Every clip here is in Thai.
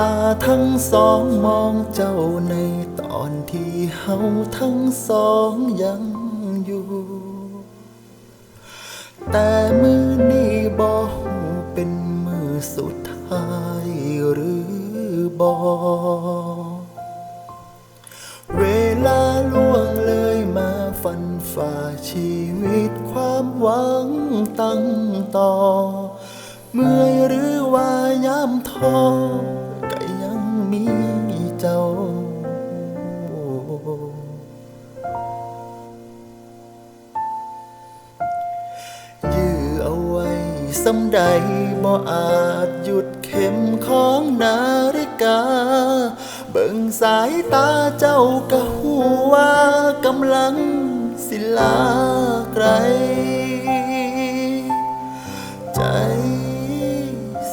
ตาทั้งสองมองเจ้าในตอนที่เฮาทั้งสองยังอยู่ แต่มือนี้บ่หูเป็นมือสุดท้ายหรือบ่เวลาล่วงเลยมาฟันฝ่าชีวิตความหวังตั้งต่อ เมื่อหรือว่ายามท้อ สำใดบ่อาจหยุดเข็มของนาฬิกา เบิ่งสายตาเจ้าก็หูว่ากำลังสิลาไกล ใจ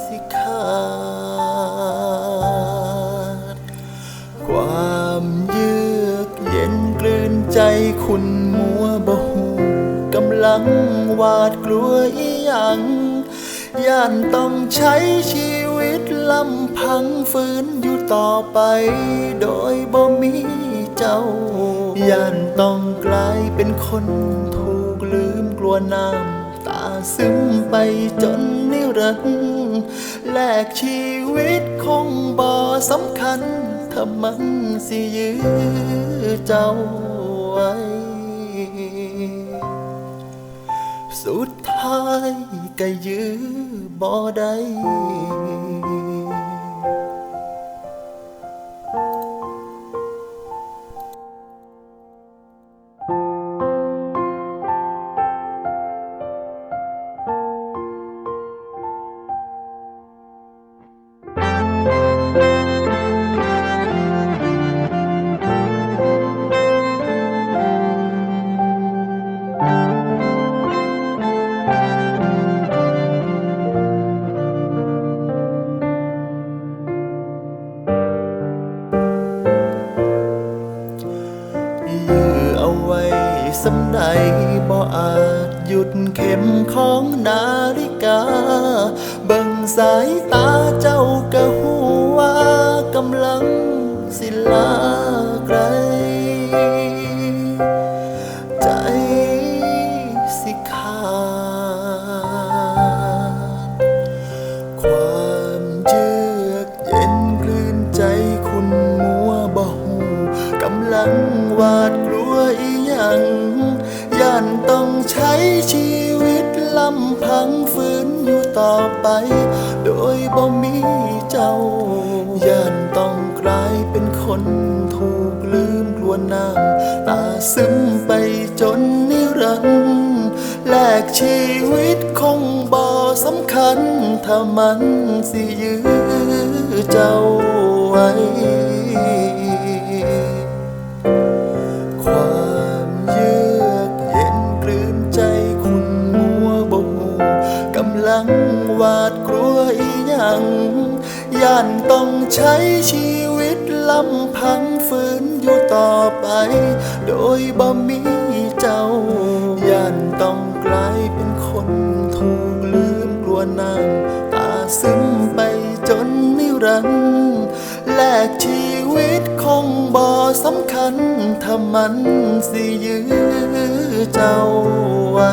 สิขาด ความเยือกเย็นกลืนใจคุณมัวบ่หูกำลังหวาดกลัวอีหยัง ย่านต้องใช้ชีวิตลำพังฝืนอยู่ต่อไป โดยบ่มีเจ้า ย่านต้องกลายเป็นคนถูกลืมกลัวน้ำตาซึมไปจนนิรันดร์แลกชีวิตคงบ่สำคัญถ้ามันสิยื้อเจ้าไว้ สุดท้าย ก็ยื้อบ่ได้ สำใดบ่อาจหยุดเข็มของนาฬิกา เบิ่งสายตาเจ้ากะหัวกำลังสิลา อียังย่านต้องใช้ชีวิตลำพังฝืนอยู่ต่อไป โดยบ่มีเจ้า ย่านต้องกลายเป็นคนถูกลืมกลัวน้ำตาซึมไปจนนิรันดร์แลกชีวิตคงบ่สำคัญ ถ้ามันสิยื้อเจ้าไว้ ย่านต้องใช้ชีวิตลำพังฝืนอยู่ต่อไป โดยบ่มีเจ้า ย่านต้องกลายเป็นคนถูกลืมกลัวน้ำตาซึมไปจนนิรันดร์แลกชีวิตคงบ่สำคัญถ้ามันสิยื้อเจ้าไว้